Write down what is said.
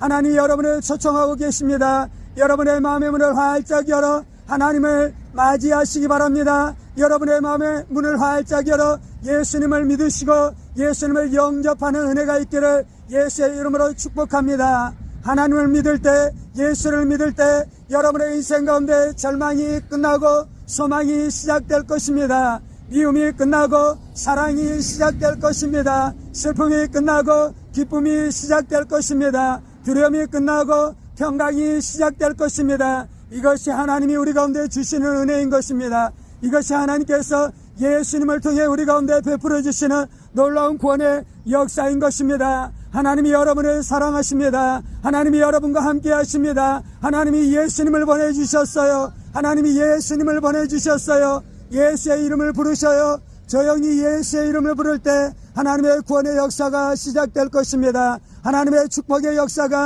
하나님 여러분을 초청하고 계십니다. 여러분의 마음의 문을 활짝 열어 하나님을 맞이하시기 바랍니다. 여러분의 마음의 문을 활짝 열어 예수님을 믿으시고 예수님을 영접하는 은혜가 있기를 예수의 이름으로 축복합니다. 하나님을 믿을 때, 예수를 믿을 때 여러분의 인생 가운데 절망이 끝나고 소망이 시작될 것입니다. 미움이 끝나고 사랑이 시작될 것입니다. 슬픔이 끝나고 기쁨이 시작될 것입니다. 두려움이 끝나고 평강이 시작될 것입니다. 이것이 하나님이 우리 가운데 주시는 은혜인 것입니다. 이것이 하나님께서 예수님을 통해 우리 가운데 베풀어 주시는 놀라운 구원의 역사인 것입니다. 하나님이 여러분을 사랑하십니다. 하나님이 여러분과 함께 하십니다. 하나님이 예수님을 보내주셨어요. 하나님이 예수님을 보내주셨어요. 예수의 이름을 부르셔요. 조용히 예수의 이름을 부를 때 하나님의 구원의 역사가 시작될 것입니다. 하나님의 축복의 역사가